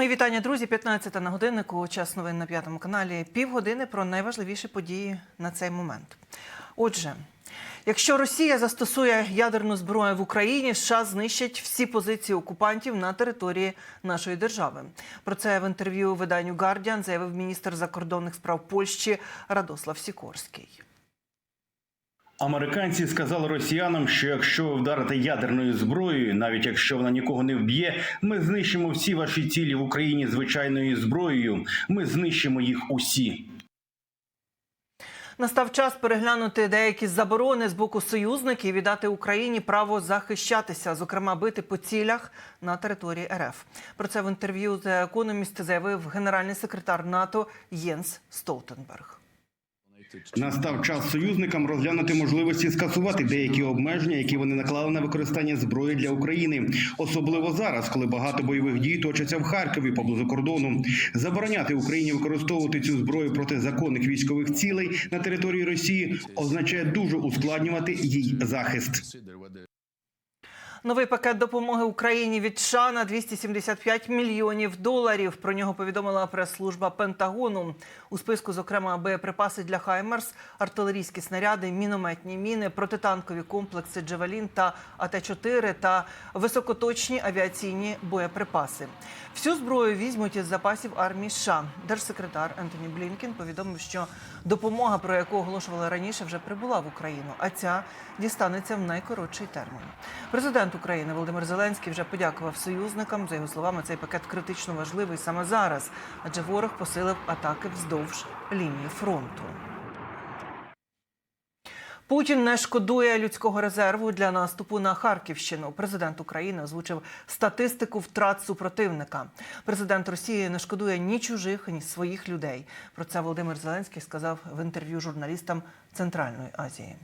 Мої вітання, друзі. 15 на годиннику. Час новин на п'ятому каналі. Півгодини про найважливіші події на цей момент. Отже, якщо Росія застосує ядерну зброю в Україні, США знищать всі позиції окупантів на території нашої держави. Про це в інтерв'ю виданню Guardian заявив міністр закордонних справ Польщі Радослав Сікорський. Американці сказали росіянам, що якщо ви вдарите ядерною зброєю, навіть якщо вона нікого не вб'є, ми знищимо всі ваші цілі в Україні звичайною зброєю. Ми знищимо їх усі. Настав час переглянути деякі заборони з боку союзників і дати Україні право захищатися, зокрема бити по цілях на території РФ. Про це в інтерв'ю The Economist заявив генеральний секретар НАТО Єнс Столтенберг. Настав час союзникам розглянути можливості скасувати деякі обмеження, які вони наклали на використання зброї для України, особливо зараз, коли багато бойових дій точаться в Харкові поблизу кордону. Забороняти Україні використовувати цю зброю проти законних військових цілей на території Росії означає дуже ускладнювати їй захист. Новий пакет допомоги Україні від США на 275 мільйонів доларів. Про нього повідомила прес-служба Пентагону. У списку, зокрема, боєприпаси для Хаймерс, артилерійські снаряди, мінометні міни, протитанкові комплекси Джевелін та АТ-4 та високоточні авіаційні боєприпаси. Всю зброю візьмуть із запасів армії США. Держсекретар Ентоні Блінкен повідомив, що допомога, про яку оголошували раніше, вже прибула в Україну, а ця дістанеться в найкоротший термін. Президент України Володимир Зеленський вже подякував союзникам. За його словами, цей пакет критично важливий саме зараз, адже ворог посилив атаки вздовж лінії фронту. Путін не шкодує людського резерву для наступу на Харківщину. Президент України озвучив статистику втрат супротивника. Президент Росії не шкодує ні чужих, ні своїх людей. Про це Володимир Зеленський сказав в інтерв'ю журналістам Центральної Азії.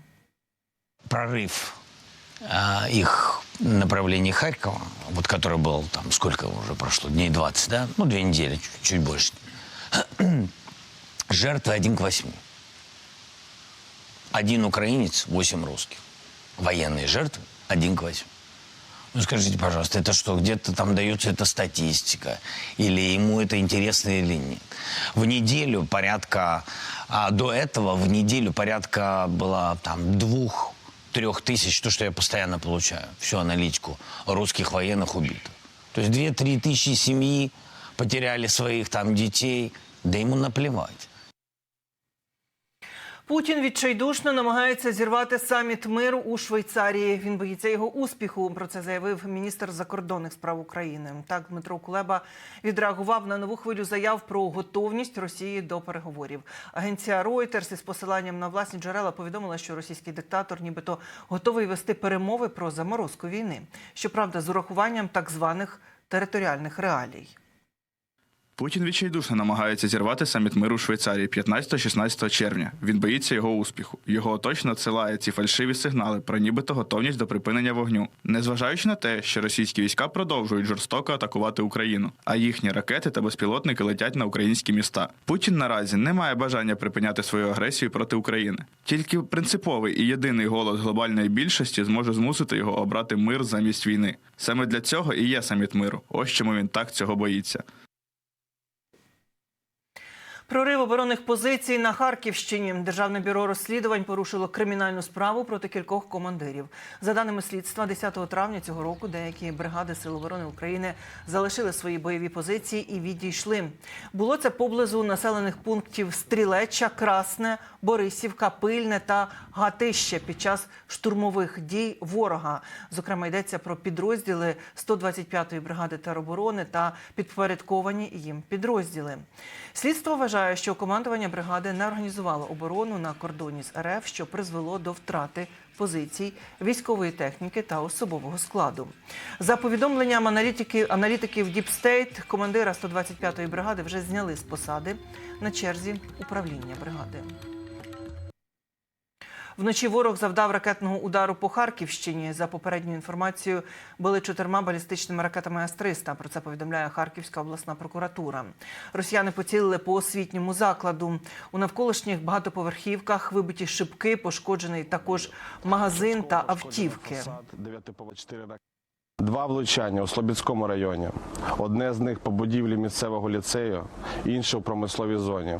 прорыв а, их направления Харькова, вот который был там, сколько уже прошло, дней 20, да? Ну, две недели, чуть, чуть больше. Жертвы один к восьми. Один украинец, восемь русских. Военные жертвы один к восьми. Ну, скажите, пожалуйста, это что, где-то там дается эта статистика? Или ему это интересно или нет? В неделю порядка, а до этого в неделю порядка было там двух, трех тысяч, то, что я постоянно получаю, всю аналитику русских военных убитых. То есть две-три тысячи семьи потеряли своих там детей, да ему наплевать. Путін відчайдушно намагається зірвати саміт миру у Швейцарії. Він боїться його успіху. Про це заявив міністр закордонних справ України. Так Дмитро Кулеба відреагував на нову хвилю заяв про готовність Росії до переговорів. Агенція Reuters із посиланням на власні джерела повідомила, що російський диктатор, нібито готовий вести перемови про заморозку війни. Щоправда, з урахуванням так званих територіальних реалій. Путін відчайдушно намагається зірвати саміт миру у Швейцарії 15-16 червня. Він боїться його успіху. Його оточно надсилає ці фальшиві сигнали про нібито готовність до припинення вогню, незважаючи на те, що російські війська продовжують жорстоко атакувати Україну, а їхні ракети та безпілотники летять на українські міста. Путін наразі не має бажання припиняти свою агресію проти України. Тільки принциповий і єдиний голос глобальної більшості зможе змусити його обрати мир замість війни. Саме для цього і є саміт миру. Ось чому він так цього боїться. Прорив оборонних позицій на Харківщині. Державне бюро розслідувань порушило кримінальну справу проти кількох командирів. За даними слідства, 10 травня цього року деякі бригади Сил оборони України залишили свої бойові позиції і відійшли. Було це поблизу населених пунктів Стрілеча, Красне, Борисівка, Пильне та Гатище під час штурмових дій ворога. Зокрема, йдеться про підрозділи 125-ї бригади тероборони та підпорядковані їм підрозділи. Слідство вважає, що командування бригади не організувало оборону на кордоні з РФ, що призвело до втрати позицій військової техніки та особового складу. За повідомленням аналітиків, аналітиків State, командира 125-ї бригади вже зняли з посади на черзі управління бригади. Вночі ворог завдав ракетного удару по Харківщині. За попередньою інформацією, били чотирма балістичними ракетами С-300. Про це повідомляє Харківська обласна прокуратура. Росіяни поцілили по освітньому закладу. У навколишніх багатоповерхівках вибиті шибки, пошкоджений також магазин та автівки. Два влучання у Слобідському районі. Одне з них по будівлі місцевого ліцею, інше у промисловій зоні.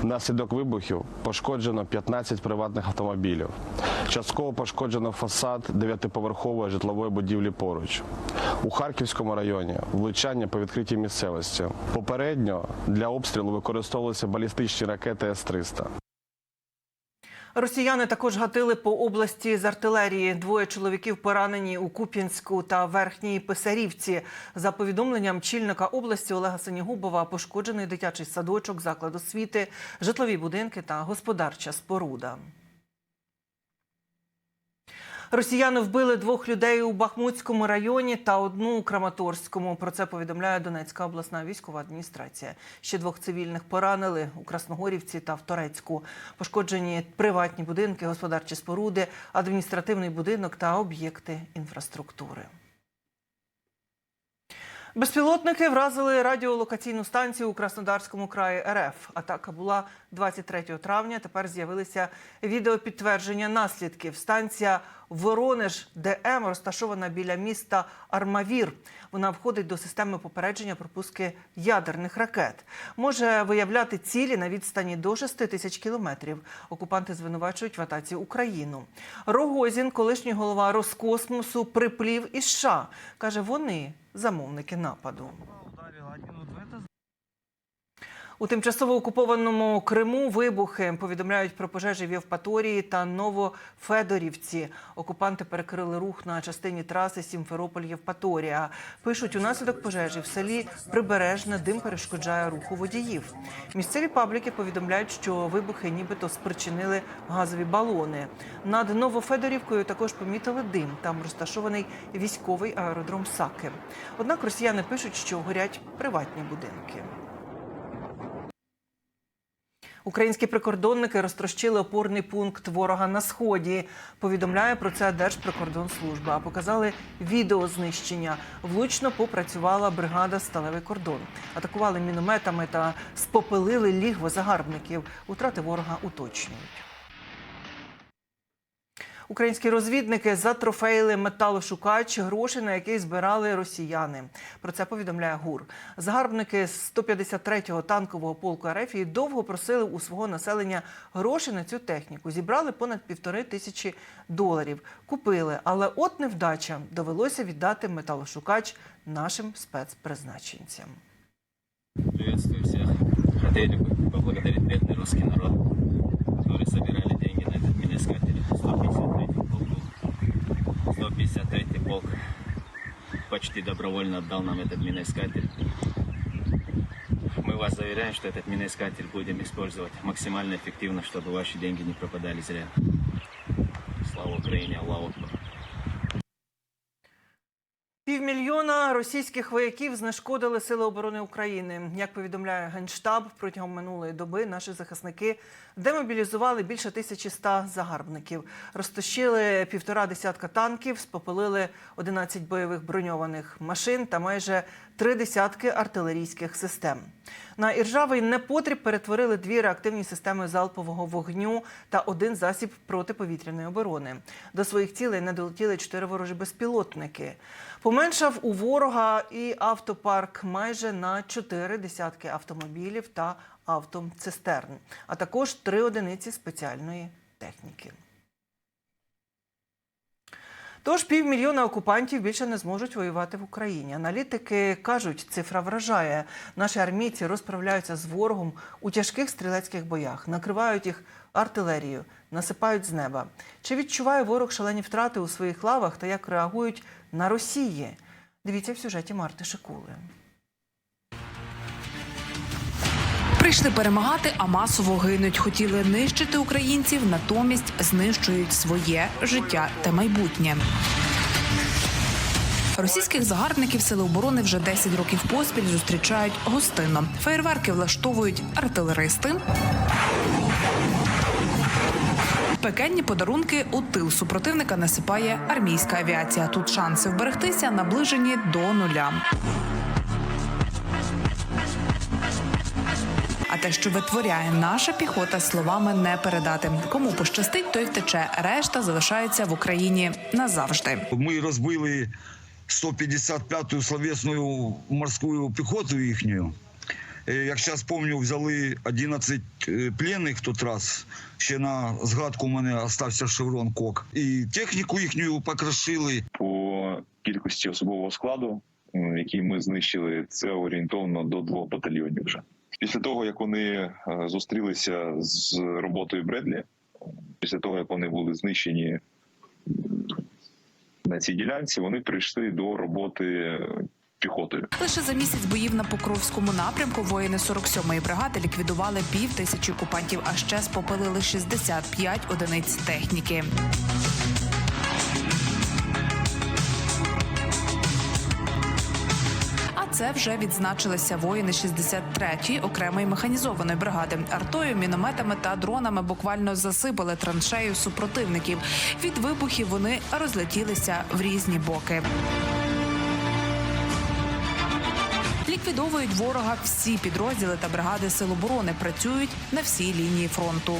Внаслідок вибухів пошкоджено 15 приватних автомобілів. Частково пошкоджено фасад дев'ятиповерхової житлової будівлі поруч. У Харківському районі влучання по відкритій місцевості. Попередньо для обстрілу використовувалися балістичні ракети С-300. Росіяни також гатили по області з артилерії. Двоє чоловіків поранені у Куп'янську та Верхній Писарівці. За повідомленням чільника області Олега Синігубова, пошкоджений дитячий садочок, заклад освіти, житлові будинки та господарча споруда. Росіяни вбили двох людей у Бахмутському районі та одну у Краматорському. Про це повідомляє Донецька обласна військова адміністрація. Ще двох цивільних поранили у Красногорівці та в Торецьку. Пошкоджені приватні будинки, господарчі споруди, адміністративний будинок та об'єкти інфраструктури. Безпілотники вразили радіолокаційну станцію у Краснодарському краї РФ. Атака була 23 травня. Тепер з'явилися відеопідтвердження наслідків. Станція Воронеж ДМ розташована біля міста Армавір. Вона входить до системи попередження пропуски ядерних ракет. Може виявляти цілі на відстані до 6 тисяч кілометрів. Окупанти звинувачують в атаці Україну. Рогозін, колишній голова Роскосмосу, приплів із США. Каже, вони замовники нападу. У тимчасово окупованому Криму вибухи повідомляють про пожежі в Євпаторії та Новофедорівці. Окупанти перекрили рух на частині траси Сімферополь-Євпаторія. Пишуть, унаслідок пожежі в селі Прибережне дим перешкоджає руху водіїв. Місцеві пабліки повідомляють, що вибухи нібито спричинили газові балони. Над Новофедорівкою також помітили дим. Там розташований військовий аеродром Саки. Однак росіяни пишуть, що горять приватні будинки. Українські прикордонники розтрощили опорний пункт ворога на сході. Повідомляє про це Держприкордонслужба. Показали відео знищення. Влучно попрацювала бригада Сталевий кордон. Атакували мінометами та спопилили лігво загарбників. Утрати ворога уточнюють. Українські розвідники затрофеїли металошукач, гроші на який збирали росіяни. Про це повідомляє ГУР. Загарбники з 153-го танкового полку РФ довго просили у свого населення гроші на цю техніку. Зібрали понад півтори тисячі доларів. Купили, але от невдача довелося віддати металошукач нашим спецпризначенцям. Приветствую всех. Хотели бы поблагодарить бедный русский народ, которые собирали миноискатель 153 полк. 153 полк почти добровольно отдал нам этот миноискатель. Мы вас заверяем, что этот миноискатель будем использовать максимально эффективно, чтобы ваши деньги не пропадали зря. Слава Украине, Аллаху Акбар. Півмільйона російських вояків знешкодили Сили оборони України. Як повідомляє Генштаб, протягом минулої доби наші захисники демобілізували більше 1100 загарбників, розтощили півтора десятка танків, спопилили 11 бойових броньованих машин та майже три десятки артилерійських систем. На іржавий непотріб перетворили дві реактивні системи залпового вогню та один засіб протиповітряної оборони. До своїх цілей не долетіли чотири ворожі безпілотники. Поменшав у ворога і автопарк майже на чотири десятки автомобілів та автоцистерн, а також три одиниці спеціальної техніки. Тож півмільйона окупантів більше не зможуть воювати в Україні. Аналітики кажуть, цифра вражає. Наші армійці розправляються з ворогом у тяжких стрілецьких боях, накривають їх артилерією, насипають з неба. Чи відчуває ворог шалені втрати у своїх лавах та як реагують на Росії? Дивіться в сюжеті Марти Шикули. Прийшли перемагати, а масово гинуть. Хотіли нищити українців, натомість знищують своє життя та майбутнє. Російських загарбників сили оборони вже 10 років поспіль зустрічають гостинно. Феєрверки влаштовують артилеристи. Пекенні подарунки у тил супротивника насипає армійська авіація. Тут шанси вберегтися наближені до нуля. А те, що витворяє наша піхота, словами не передати. Кому пощастить, той втече. Решта залишається в Україні назавжди. Ми розбили 155-ю словесную морскую пехоту їхню. Е, Як зараз пам'ятаю, взяли 11 е, пленних в той раз. Ще на згадку у мене остався шеврон Кок. І техніку їхню покрошили. по кількості особового складу, який ми знищили, це орієнтовно до двох батальйонів вже. Після того, як вони е, зустрілися з роботою Бредлі, після того, як вони були знищені на цій ділянці, вони прийшли до роботи е, піхотою. Лише за місяць боїв на Покровському напрямку воїни 47-ї бригади ліквідували пів тисячі окупантів, а ще спопилили 65 одиниць техніки. Це вже відзначилися воїни 63-ї окремої механізованої бригади. Артою, мінометами та дронами буквально засипали траншею супротивників. Від вибухів вони розлетілися в різні боки. Ліквідовують ворога всі підрозділи та бригади сил оборони. Працюють на всій лінії фронту.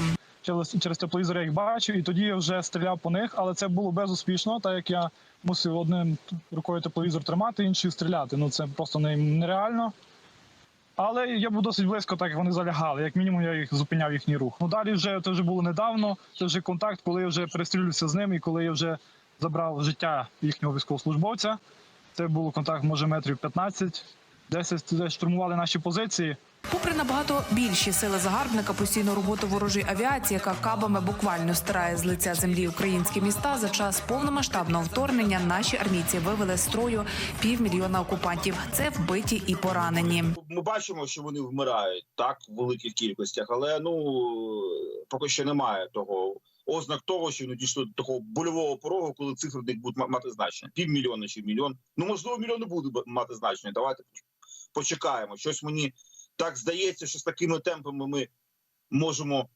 через, тепловізор я їх бачив, і тоді я вже стріляв по них, але це було безуспішно, так як я мусив одним рукою тепловізор тримати, іншою стріляти. Ну це просто нереально. Але я був досить близько, так як вони залягали. Як мінімум, я їх зупиняв їхній рух. Ну далі вже це вже було недавно. Це вже контакт, коли я вже перестрілювався з ним і коли я вже забрав життя їхнього військовослужбовця. Це був контакт, може, метрів 15. Десять десь штурмували наші позиції. Попри набагато більші сили загарбника, постійну роботу ворожої авіації, яка кабами буквально стирає з лиця землі українські міста, за час повномасштабного вторгнення наші армійці вивели з строю півмільйона окупантів. Це вбиті і поранені. Ми бачимо, що вони вмирають так в великих кількостях, але ну поки що немає того ознак того, що вони дійшли до такого больового порогу, коли цифри будуть мати значення. Півмільйона чи мільйон. Ну можливо, мільйон не буде мати значення. Давайте почекаємо. Щось мені так здається, що з такими темпами ми можемо.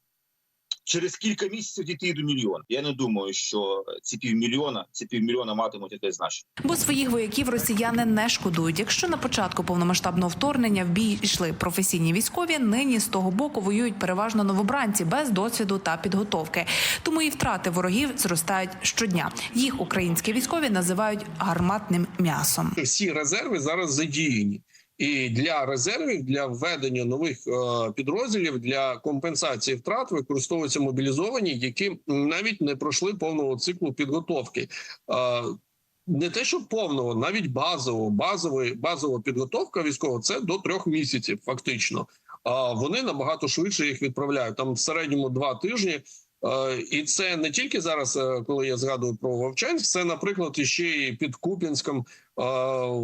Через кілька місяців дійти до мільйона. Я не думаю, що ці півмільйона, ці півмільйона матимуть якесь значення. Бо своїх вояків росіяни не шкодують. Якщо на початку повномасштабного вторгнення в бій йшли професійні військові, нині з того боку воюють переважно новобранці без досвіду та підготовки. Тому і втрати ворогів зростають щодня. Їх українські військові називають гарматним м'ясом. всі резерви зараз задіяні. І для резервів, для введення нових е, підрозділів для компенсації втрат використовуються мобілізовані, які навіть не пройшли повного циклу підготовки. Е, не те, що повного, навіть базового, базової базова підготовка військова це до трьох місяців, фактично. А вони набагато швидше їх відправляють. Там в середньому два тижні. Е, І це не тільки зараз, коли я згадую про Вовчанськ, це, наприклад, іще і під Куп'янськом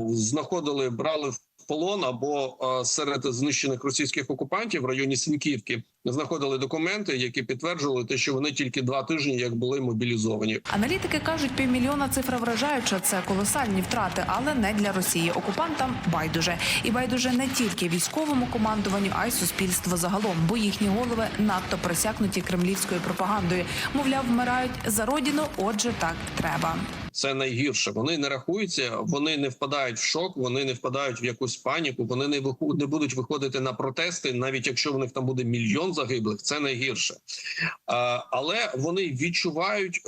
знаходили, брали в полон або е, серед знищених російських окупантів в районі Сінківки знаходили документи, які підтверджували те, що вони тільки два тижні як були мобілізовані. Аналітики кажуть, півмільйона цифра вражаюча. Це колосальні втрати, але не для Росії. Окупантам байдуже і байдуже не тільки військовому командуванню, а й суспільству загалом, бо їхні голови надто просякнуті кремлівською пропагандою. Мовляв, вмирають за родину. Отже, так треба. Це найгірше. Вони не рахуються, вони не впадають в шок, вони не впадають в якусь паніку. Вони не не будуть виходити на протести, навіть якщо в них там буде мільйон загиблих. Це найгірше, але вони відчувають.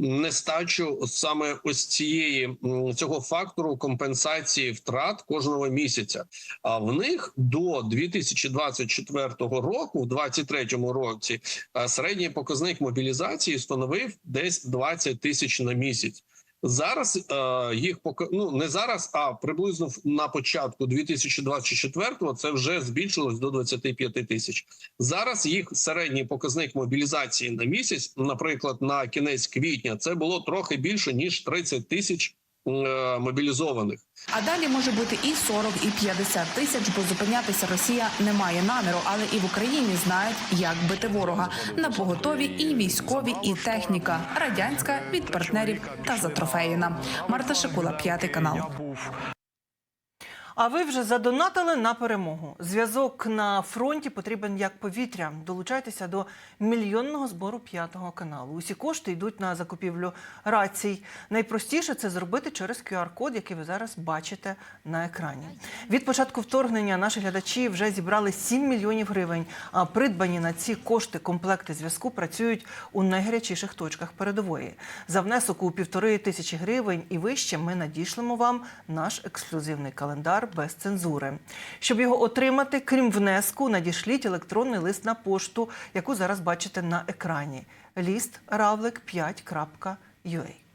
Нестачу саме ось цієї цього фактору компенсації втрат кожного місяця. А в них до 2024 року, в 2023 році, середній показник мобілізації становив десь 20 тисяч на місяць. Зараз е, їх пока- ну не зараз, а приблизно на початку 2024-го це вже збільшилось до 25 тисяч. Зараз їх середній показник мобілізації на місяць, наприклад, на кінець квітня, це було трохи більше ніж 30 тисяч мобілізованих. А далі може бути і 40, і 50 тисяч, бо зупинятися Росія не має наміру, але і в Україні знають, як бити ворога. На поготові і військові, і техніка радянська від партнерів та затрофеїна. Марта Шикула, п'ятий канал. А ви вже задонатили на перемогу. Зв'язок на фронті потрібен як повітря. Долучайтеся до мільйонного збору п'ятого каналу. Усі кошти йдуть на закупівлю рацій. Найпростіше це зробити через QR-код, який ви зараз бачите на екрані. Від початку вторгнення наші глядачі вже зібрали 7 мільйонів гривень. А придбані на ці кошти комплекти зв'язку працюють у найгарячіших точках передової. За внесок у півтори тисячі гривень і вище ми надішлемо вам наш ексклюзивний календар без цензури. Щоб його отримати, крім внеску, надішліть електронний лист на пошту, яку зараз бачите на екрані. Ліст равлик5.ua.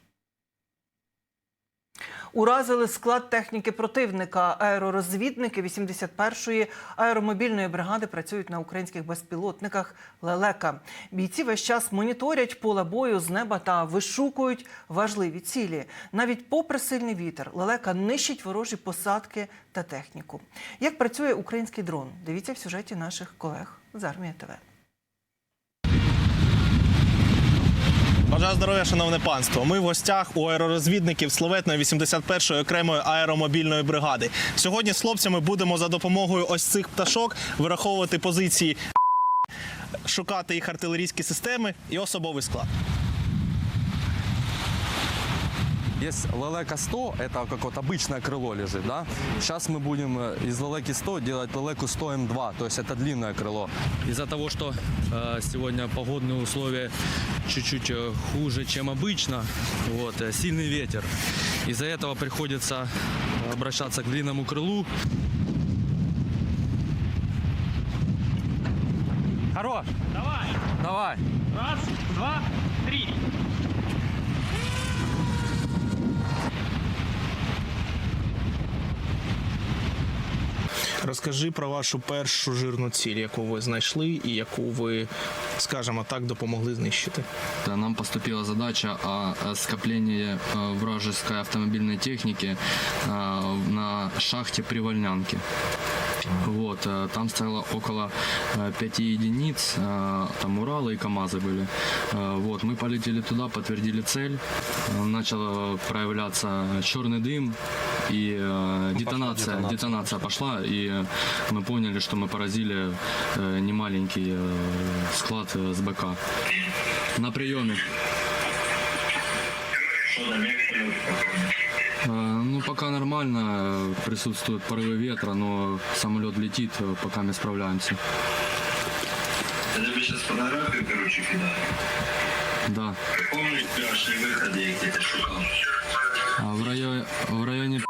Уразили склад техніки противника. Аеророзвідники 81-ї аеромобільної бригади працюють на українських безпілотниках Лелека. Бійці весь час моніторять поле бою з неба та вишукують важливі цілі. Навіть попри сильний вітер, Лелека нищить ворожі посадки та техніку. Як працює український дрон? Дивіться в сюжеті наших колег з армії ТВ. Бажаю здоров'я, шановне панство. Ми в гостях у аеророзвідників славетної 81-ї окремої аеромобільної бригади. Сьогодні з хлопцями будемо за допомогою ось цих пташок вираховувати позиції, шукати їх артилерійські системи і особовий склад. Есть Лелека 100, это как вот обычное крыло лежит, да? Сейчас мы будем э, из Лелеки 100 делать Лелеку 100 М2, то есть это длинное крыло. Из-за того, что э, сегодня погодные условия чуть-чуть э, хуже, чем обычно, вот, э, сильный ветер. Из-за этого приходится обращаться к длинному крылу. Хорош! Давай! Давай! Раз, два, Розкажи про вашу першу жирну ціль, яку ви знайшли і яку ви, скажімо так, допомогли знищити. Да, нам поступила задача о, вражеської скоплении техніки э, на шахте Привольнянки. Вот, э, там стояло около э, пяти единиц, э, там Уралы и КАМАЗы были. Э, Вот, мы полетели туда, подтвердили цель, Э, начал проявляться черный дым и э, детонация, детонация пошла, и э, мы поняли, что мы поразили э, немаленький э, склад э, СБК. На приеме. Э, Ну, пока нормально, э, присутствуют порывы ветра, но самолет летит, э, пока мы справляемся. Я тобі зараз фотографію, коротше, кидаю. Да. Помниш пляжні виходи, які ти шукав? А в районе, в районе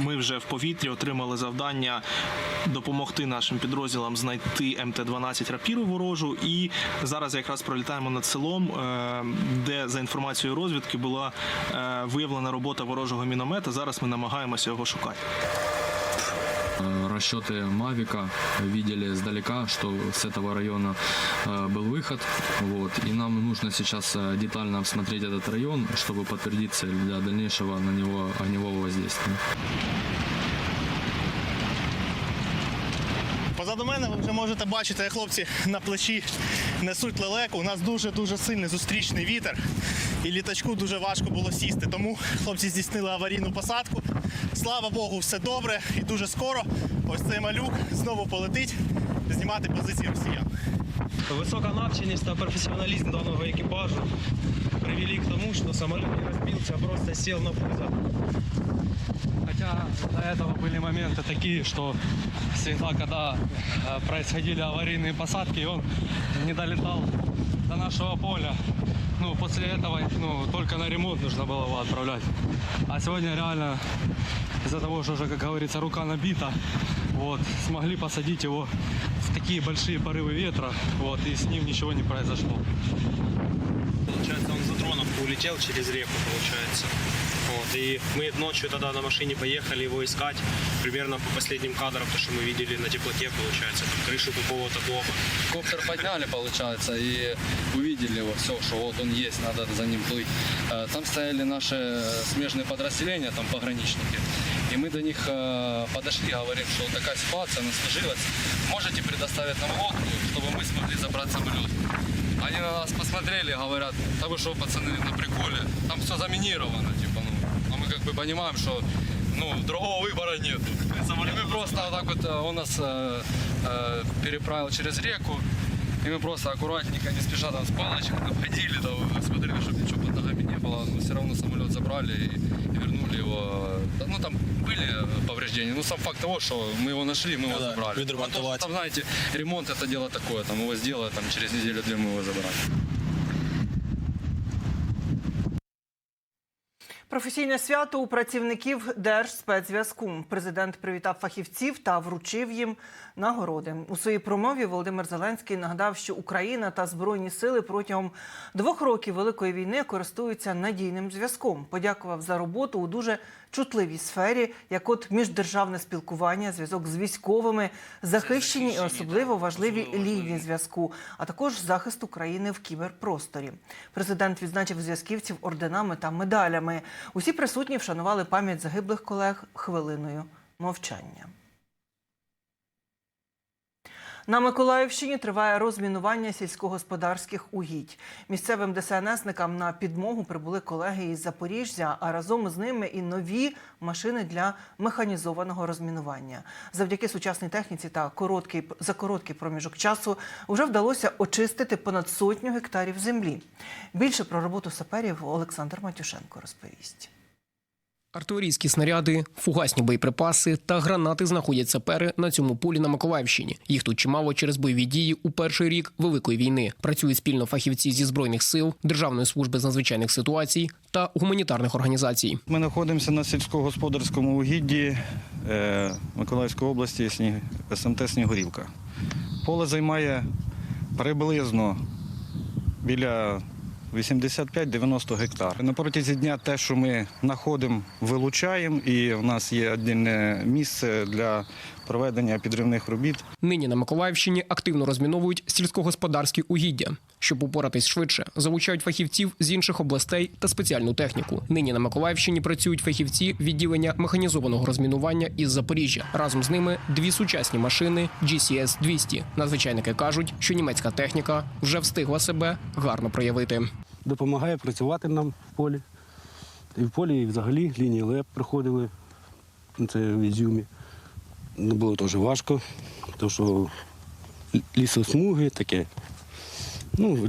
ми вже в повітрі отримали завдання допомогти нашим підрозділам знайти МТ-12 рапіру ворожу. І зараз якраз пролітаємо над селом, е, де за інформацією розвідки була е, виявлена робота ворожого міномета. Зараз ми намагаємося його шукати. Э, расчеты Мавика видели издалека, что с этого района э, был выход. Вот, и нам нужно сейчас э, детально обсмотреть этот район, чтобы подтвердить цель для дальнейшего на него огневого воздействия. Мене ви вже можете бачити, як хлопці на плечі несуть лелеку. У нас дуже-дуже сильний зустрічний вітер. І літачку дуже важко було сісти. Тому хлопці здійснили аварійну посадку. Слава Богу, все добре. І дуже скоро ось цей малюк знову полетить знімати позиції росіян. Высокая навченість та профессионализм данного экипажа привели к тому, что самолет не разбился, а просто сел на пузо. Хотя до этого были моменты такие, что всегда, когда э, происходили аварийные посадки, он не долетал до нашего поля. Ну, после этого ну, только на ремонт нужно было его отправлять. А сегодня реально из-за того, что уже, как говорится, рука набита, вот, смогли посадить его в такие большие порывы ветра, вот, и с ним ничего не произошло. Получается, он за дроном улетел через реку, получается. Вот, и мы ночью тогда на машине поехали его искать, примерно по последним кадрам, то, что мы видели на теплоте, получается, там крышу какого-то дома. Коптер подняли, получается, и увидели его, все, что вот он есть, надо за ним плыть. Э, Там стояли наши смежные подразделения, там пограничники. И мы до них э, подошли, говорим, что такая ситуация, она сложилась. Можете предоставить нам лодку, чтобы мы смогли забрать самолет? Они на нас посмотрели, говорят, да вы что, пацаны, на приколе, там все заминировано, мы как бы понимаем, что ну, другого выбора нет. Мы просто вот так вот, э, он нас э, э, переправил через реку, и мы просто аккуратненько, не спеша там с палочкой там ходили, там, смотрели, чтобы ничего под ногами не было. Но все равно самолет забрали и, и вернули его. Да, Ну, там были э, повреждения, но сам факт того, что мы его нашли, мы его забрали. А то, что Там, знаете, ремонт это дело такое, там его сделают, там через неделю-две мы его забрали. Професійне свято у працівників Держспецзв'язку. Президент привітав фахівців та вручив їм нагороди. У своїй промові Володимир Зеленський нагадав, що Україна та збройні сили протягом двох років великої війни користуються надійним зв'язком. Подякував за роботу у дуже чутливій сфері, як от міждержавне спілкування, зв'язок з військовими, захищені і особливо важливі лінії зв'язку, а також захист України в кіберпросторі. Президент відзначив зв'язківців орденами та медалями. Усі присутні вшанували пам'ять загиблих колег хвилиною мовчання. На Миколаївщині триває розмінування сільськогосподарських угідь. Місцевим ДСНСникам на підмогу прибули колеги із Запоріжжя, а разом з ними і нові машини для механізованого розмінування. Завдяки сучасній техніці та короткий за короткий проміжок часу вже вдалося очистити понад сотню гектарів землі. Більше про роботу саперів Олександр Матюшенко розповість. Артилерійські снаряди, фугасні боєприпаси та гранати знаходять сапери на цьому полі на Миколаївщині. Їх тут чимало через бойові дії у перший рік Великої війни. Працюють спільно фахівці зі збройних сил, Державної служби з надзвичайних ситуацій та гуманітарних організацій. Ми знаходимося на сільськогосподарському угідді е, Миколаївської області Сні- СМТ Снігурівка. Поле займає приблизно біля 85-90 гектар. На протязі дня те, що ми знаходимо, вилучаємо, і в нас є віддільне місце для проведення підривних робіт. Нині на Миколаївщині активно розміновують сільськогосподарські угіддя. Щоб упоратись швидше, залучають фахівців з інших областей та спеціальну техніку. Нині на Миколаївщині працюють фахівці відділення механізованого розмінування із Запоріжжя. Разом з ними дві сучасні машини GCS 200 Надзвичайники кажуть, що німецька техніка вже встигла себе гарно проявити. допомагає працювати нам в полі. І в полі, і взагалі лінії ЛЕП приходили. Це в Ізюмі. Ну, було теж важко, тому що лісосмуги таке. Ну,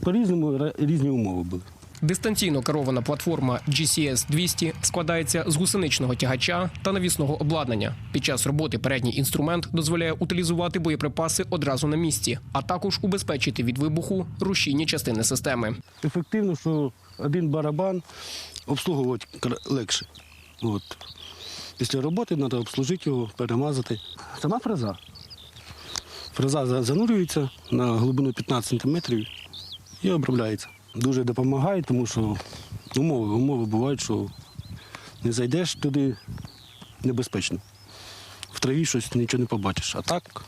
по-різному різні умови були. Дистанційно керована платформа GCS 200 складається з гусеничного тягача та навісного обладнання. Під час роботи передній інструмент дозволяє утилізувати боєприпаси одразу на місці, а також убезпечити від вибуху рушійні частини системи. Ефективно, що один барабан обслуговувати легше. От. Після роботи треба обслужити його, перемазати. Сама фреза. Фреза занурюється на глибину 15 см і обробляється. Дуже допомагає, тому що умови, умови бувають, що не зайдеш туди небезпечно. В траві щось нічого не побачиш. А так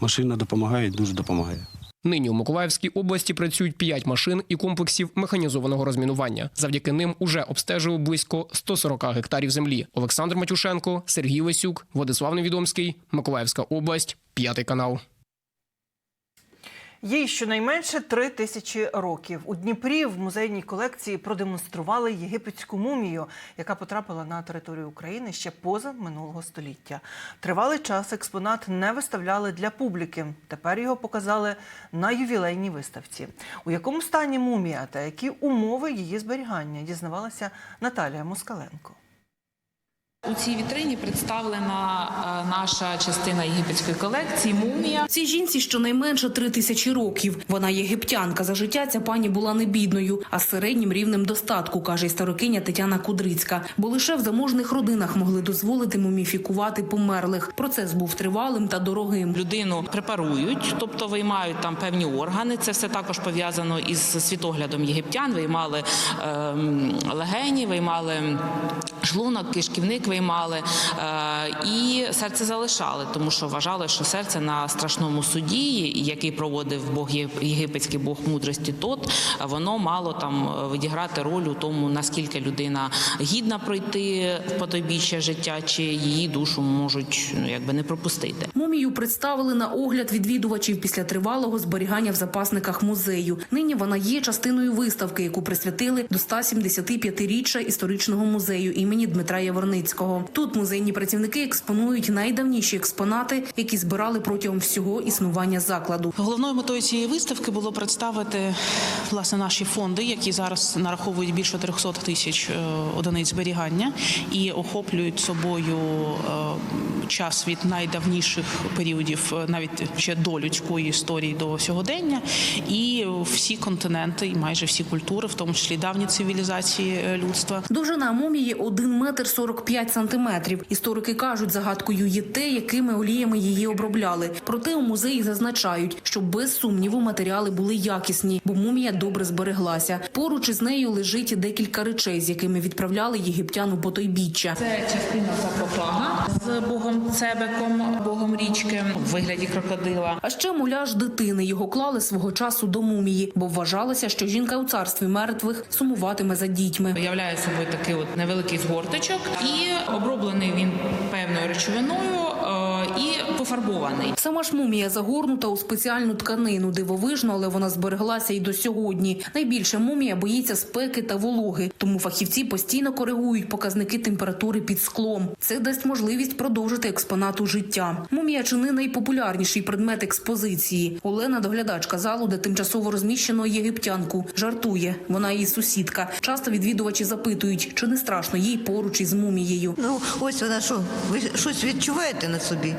машина допомагає, дуже допомагає. Нині у Миколаївській області працюють 5 машин і комплексів механізованого розмінування. Завдяки ним уже обстежили близько 140 гектарів землі. Олександр Матюшенко, Сергій Лесюк, Владислав Невідомський, Миколаївська область, п'ятий канал. Їй щонайменше три тисячі років. У Дніпрі в музейній колекції продемонстрували єгипетську мумію, яка потрапила на територію України ще поза минулого століття. Тривалий час експонат не виставляли для публіки. Тепер його показали на ювілейній виставці. У якому стані мумія та які умови її зберігання дізнавалася Наталія Москаленко. У цій вітрині представлена е, наша частина єгипетської колекції мумія. Цій жінці щонайменше три тисячі років. Вона єгиптянка. За життя ця пані була не бідною, а з середнім рівнем достатку, каже історикиня Тетяна Кудрицька. Бо лише в заможних родинах могли дозволити муміфікувати померлих. Процес був тривалим та дорогим. Людину препарують, тобто виймають там певні органи. Це все також пов'язано із світоглядом єгиптян. Виймали ем, легені, виймали шлунок, кишківник виймали е, і серце залишали, тому що вважали, що серце на страшному суді, який проводив Бог єгипетський Бог мудрості, тот воно мало там е, відіграти роль у тому, наскільки людина гідна пройти в потойбіччя життя, чи її душу можуть ну якби не пропустити. Мумію представили на огляд відвідувачів після тривалого зберігання в запасниках музею. Нині вона є частиною виставки, яку присвятили до 175-річчя історичного музею імені Дмитра Яворницького. 19-го. Тут музейні працівники експонують найдавніші експонати, які збирали протягом всього існування закладу. Головною метою цієї виставки було представити власне наші фонди, які зараз нараховують більше 300 тисяч е, одиниць зберігання і охоплюють собою е, час від найдавніших періодів, е, навіть ще до людської історії до сьогодення, і всі континенти, і майже всі культури, в тому числі давні цивілізації людства. Довжина мумії 1 метр 45 сантиметрів. Історики кажуть, загадкою є те, якими оліями її обробляли. Проте у музеї зазначають, що без сумніву матеріали були якісні, бо мумія добре збереглася. Поруч із нею лежить декілька речей, з якими відправляли єгиптян у потойбіччя. Це частина саркофага з богом Цебеком, богом річки в вигляді крокодила. А ще муляж дитини його клали свого часу до мумії, бо вважалося, що жінка у царстві мертвих сумуватиме за дітьми. Являє собою такий от невеликий згорточок, і оброблений він певною речовиною е, і пофарбований. Сама ж мумія загорнута у спеціальну тканину. Дивовижно, але вона збереглася і до сьогодні. Найбільше мумія боїться спеки та вологи, тому фахівці постійно коригують показники температури під склом. Це дасть можливість продовжити експонату життя. Мумія чи не найпопулярніший предмет експозиції. Олена, доглядачка залу, де тимчасово розміщено єгиптянку, жартує. Вона її сусідка. Часто відвідувачі запитують, чи не страшно їй поруч із мумією. Ну, ось вона що, ви щось відчуваєте на собі?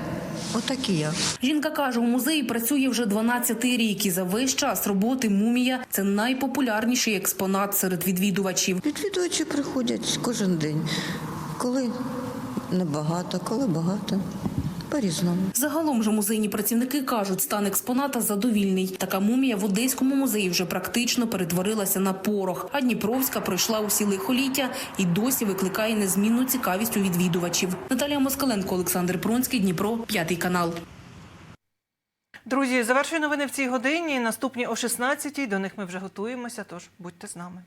Отак і я. Жінка каже, у музеї працює вже 12-й рік, і за весь час роботи мумія це найпопулярніший експонат серед відвідувачів. Відвідувачі приходять кожен день. Коли небагато, коли багато. По-різному. Загалом же музейні працівники кажуть, стан експоната задовільний. Така мумія в Одеському музеї вже практично перетворилася на порох. А Дніпровська пройшла усі лихоліття і досі викликає незмінну цікавість у відвідувачів. Наталія Москаленко, Олександр Пронський, Дніпро, п'ятий канал. Друзі, завершую новини в цій годині. Наступні о 16-й. До них ми вже готуємося. Тож будьте з нами.